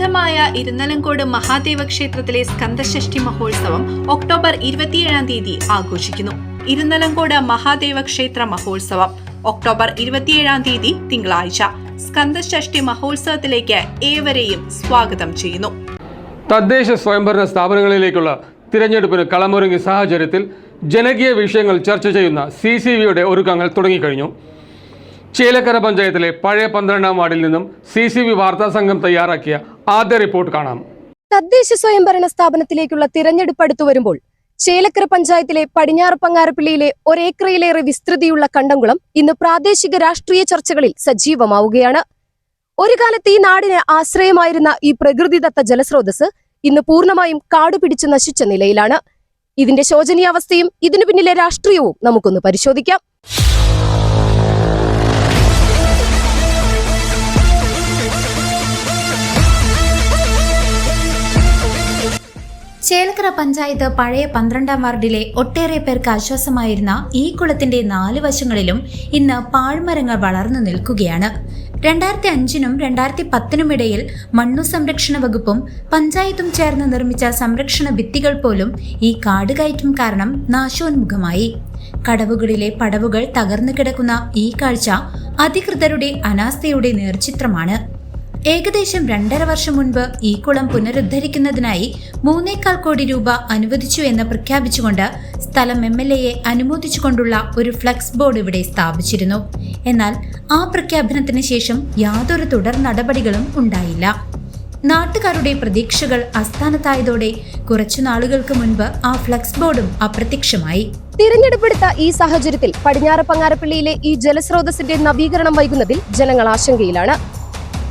പ്രസിദ്ധമായ ഇരുന്നലങ്കോട് മഹാദേവ ക്ഷേത്രത്തിലെ സ്കന്ദഷഷ്ഠി മഹോത്സവം ഒക്ടോബർ ഇരുപത്തിയേഴാം തീയതി ആഘോഷിക്കുന്നു. ഇരുന്നലങ്കോട് മഹാദേവ ക്ഷേത്ര മഹോത്സവം ഒക്ടോബർ ഇരുപത്തിയേഴാം തീയതി തിങ്കളാഴ്ച. സ്കന്ദഷഷ്ഠി മഹോത്സവത്തിലേക്ക് ഏവരെയും സ്വാഗതം ചെയ്യുന്നു. തദ്ദേശ സ്വയംഭരണ സ്ഥാപനങ്ങളിലേക്കുള്ള തിരഞ്ഞെടുപ്പിന് കളമൊരുങ്ങിയ സാഹചര്യത്തിൽ ജനകീയ വിഷയങ്ങൾ ചർച്ച ചെയ്യുന്ന സി സി വിയുടെ ഒരുക്കങ്ങൾ തുടങ്ങിക്കഴിഞ്ഞു. ചേലക്കര പഞ്ചായത്തിലെ പഴയ പന്ത്രണ്ടാം വാർഡിൽ നിന്നും സി സി വി വാർത്താ സംഘം തയ്യാറാക്കിയ ആദ്യ റിപ്പോർട്ട് കാണാം. തദ്ദേശ സ്വയംഭരണ സ്ഥാപനത്തിലേക്കുള്ള തിരഞ്ഞെടുപ്പ് അടുത്തു വരുമ്പോൾ ചേലക്കര പഞ്ചായത്തിലെ പടിഞ്ഞാറ് പങ്ങാരപ്പള്ളിയിലെ ഒരേക്കറയിലേറെ വിസ്തൃതിയുള്ള കണ്ടംകുളം ഇന്ന് പ്രാദേശിക രാഷ്ട്രീയ ചർച്ചകളിൽ സജീവമാവുകയാണ്. ഒരു കാലത്ത് ഈ നാടിന് ആശ്രയമായിരുന്ന ഈ പ്രകൃതിദത്ത ജലസ്രോതസ് ഇന്ന് പൂർണമായും കാടുപിടിച്ച് നശിച്ച നിലയിലാണ്. ഇതിന്റെ ശോചനീയാവസ്ഥയും ഇതിനു പിന്നിലെ രാഷ്ട്രീയവും നമുക്കൊന്ന് പരിശോധിക്കാം. ചേലക്കര പഞ്ചായത്ത് പഴയ പന്ത്രണ്ടാം വാർഡിലെ ഒട്ടേറെ പേർക്ക് ആശ്വാസമായിരുന്ന ഈ കുളത്തിന്റെ നാല് വശങ്ങളിലും ഇന്ന് പാഴ്മരങ്ങൾ വളർന്നു നിൽക്കുകയാണ്. രണ്ടായിരത്തി അഞ്ചിനും രണ്ടായിരത്തി പത്തിനും ഇടയിൽ മണ്ണു സംരക്ഷണ വകുപ്പും പഞ്ചായത്തും ചേർന്ന് നിർമ്മിച്ച സംരക്ഷണ ഭിത്തികൾ പോലും ഈ കാടുകയറ്റം കാരണം നാശോന്മുഖമായി. കടവുകളിലെ പടവുകൾ തകർന്നു കിടക്കുന്ന ഈ കാഴ്ച അധികൃതരുടെ അനാസ്ഥയുടെ നേർചിത്രമാണ്. ഏകദേശം രണ്ടര വർഷം മുൻപ് ഈ കുളം പുനരുദ്ധരിക്കുന്നതിനായി മൂന്നേക്കാൽ കോടി രൂപ അനുവദിച്ചു എന്ന് പ്രഖ്യാപിച്ചുകൊണ്ട് സ്ഥലം എം എൽ എയെ അനുമോദിച്ചുകൊണ്ടുള്ള ഒരു ഫ്ലക്സ് ബോർഡ് ഇവിടെ സ്ഥാപിച്ചിരുന്നു. എന്നാൽ ആ പ്രഖ്യാപനത്തിന് ശേഷം യാതൊരു തുടർ നടപടികളും ഉണ്ടായില്ല. നാട്ടുകാരുടെ പ്രതീക്ഷകൾ അസ്ഥാനത്തായതോടെ കുറച്ചു നാളുകൾക്ക് മുൻപ് ആ ഫ്ലക്സ് ബോർഡും അപ്രത്യക്ഷമായി. തിരഞ്ഞെടുപ്പെടുത്ത ഈ സാഹചര്യത്തിൽ പടിഞ്ഞാറ് പങ്ങാരപ്പള്ളിയിലെ ഈ ജലസ്രോതസ്സിന്റെ നവീകരണം വൈകുന്നതിൽ ജനങ്ങൾ ആശങ്കയിലാണ്.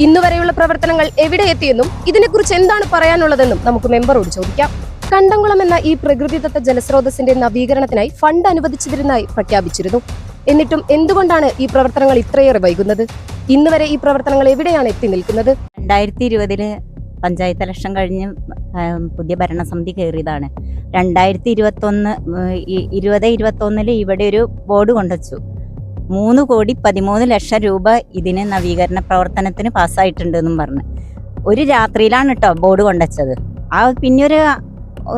ഇന്നുവരെയുള്ള പ്രവർത്തനങ്ങൾ എവിടെ എത്തിയെന്നും ഇതിനെക്കുറിച്ച് എന്താണ് പറയാനുള്ളതെന്നും നമുക്ക് മെമ്പറോട് ചോദിക്കാം. കണ്ടംകുളം എന്ന ഈ പ്രകൃതിദത്ത ജലസ്രോതസ്സിന്റെ നവീകരണത്തിനായി ഫണ്ട് അനുവദിച്ചിരുന്നതായി പ്രഖ്യാപിച്ചിരുന്നു. എന്നിട്ടും എന്തുകൊണ്ടാണ് ഈ പ്രവർത്തനങ്ങൾ ഇത്രയേറെ വൈകുന്നത്? ഇന്നുവരെ ഈ പ്രവർത്തനങ്ങൾ എവിടെയാണ് എത്തി നിൽക്കുന്നത്? രണ്ടായിരത്തി ഇരുപതിൽ പഞ്ചായത്ത് ഇലക്ഷൻ കഴിഞ്ഞ് പുതിയ ഭരണസമിതി കയറിയതാണ്. രണ്ടായിരത്തി ഇരുപത്തൊന്ന് ഇരുപത് ഇരുപത്തൊന്നിൽ ഇവിടെ ഒരു ബോർഡ് കൊണ്ടുവച്ചു. മൂന്ന് കോടി പതിമൂന്ന് ലക്ഷം രൂപ ഇതിന് നവീകരണ പ്രവർത്തനത്തിന് പാസ്സായിട്ടുണ്ട് എന്നും പറഞ്ഞ്. ഒരു രാത്രിയിലാണ് കേട്ടോ ബോർഡ് കൊണ്ടുവച്ചത്. ആ പിന്നെ ഒരു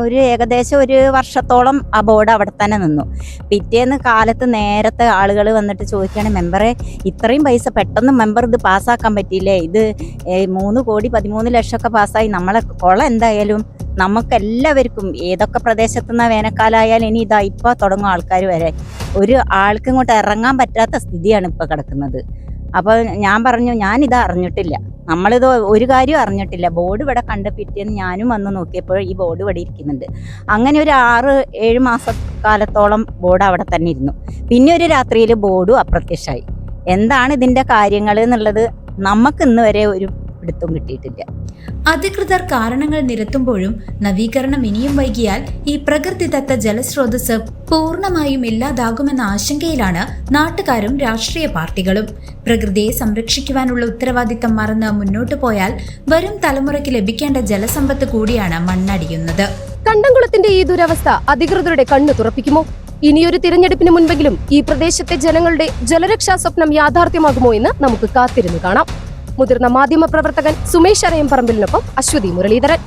ഒരു ഏകദേശം ഒരു വർഷത്തോളം ആ ബോർഡ് അവിടെ തന്നെ നിന്നു. പിറ്റേന്ന് കാലത്ത് നേരത്തെ ആളുകൾ വന്നിട്ട് ചോദിക്കുകയാണ് മെമ്പറെ ഇത്രയും പൈസ പെട്ടെന്ന് മെമ്പർ ഇത് പാസ്സാക്കാൻ പറ്റിയില്ലേ? ഇത് മൂന്ന് കോടി പതിമൂന്ന് ലക്ഷമൊക്കെ പാസ്സായി. നമ്മളെ കുളം എന്തായാലും? നമുക്ക് എല്ലാവർക്കും ഏതൊക്കെ പ്രദേശത്തുനിന്ന വേനൽക്കാലമായാലും ഇനി ഇതാ ഇപ്പോൾ തുടങ്ങും ആൾക്കാർ വരെ. ഒരു ആൾക്ക് ഇങ്ങോട്ട് ഇറങ്ങാൻ പറ്റാത്ത സ്ഥിതിയാണ് ഇപ്പോൾ കിടക്കുന്നത്. അപ്പോൾ ഞാൻ പറഞ്ഞു ഞാനിത് അറിഞ്ഞിട്ടില്ല. നമ്മളിത് ഒരു കാര്യം അറിഞ്ഞിട്ടില്ല. ബോർഡ് ഇവിടെ കണ്ട് പിറ്റേന്ന് ഞാനും വന്ന് നോക്കിയപ്പോൾ ഈ ബോർഡ് ഇവിടെ ഇരിക്കുന്നുണ്ട്. അങ്ങനെ ഒരു ആറ് ഏഴ് മാസ കാലത്തോളം ബോർഡ് അവിടെ തന്നെ ഇരുന്നു. പിന്നെ ഒരു രാത്രിയിൽ ബോർഡും അപ്രത്യക്ഷമായി എന്താണ് ഇതിന്റെ കാര്യങ്ങൾ എന്നുള്ളത് നമുക്ക് ഇന്ന് വരെ ഒരു പിടുത്തം കിട്ടിയിട്ടില്ല. അധികൃതർ കാരണങ്ങൾ നിരത്തുമ്പോഴും നവീകരണം ഇനിയും വൈകിയാൽ ഈ പ്രകൃതിദത്ത ജലസ്രോതസ് പൂർണമായും ഇല്ലാതാകുമെന്ന ആശങ്കയിലാണ് നാട്ടുകാരും രാഷ്ട്രീയ പാർട്ടികളും. പ്രകൃതിയെ സംരക്ഷിക്കുവാനുള്ള ഉത്തരവാദിത്തം മറന്ന് മുന്നോട്ടു പോയാൽ വരും തലമുറയ്ക്ക് ലഭിക്കേണ്ട ജലസമ്പത്ത് കൂടിയാണ് മണ്ണടിയുന്നത്. കണ്ടംകുളത്തിന്റെ ഈ ദുരവസ്ഥ അധികൃതരുടെ കണ്ണു തുറപ്പിക്കുമോ? ഇനിയൊരു തിരഞ്ഞെടുപ്പിന് മുൻപെങ്കിലും ഈ പ്രദേശത്തെ ജനങ്ങളുടെ ജലരക്ഷാ സ്വപ്നം യാഥാർത്ഥ്യമാകുമോ എന്ന് നമുക്ക് കാത്തിരുന്നു കാണാം. മുതിർന്ന മാധ്യമ പ്രവർത്തകൻ സുമേഷ് അരയം പറമ്പിലിനൊപ്പം അശ്വതി മുരളീധരൻ.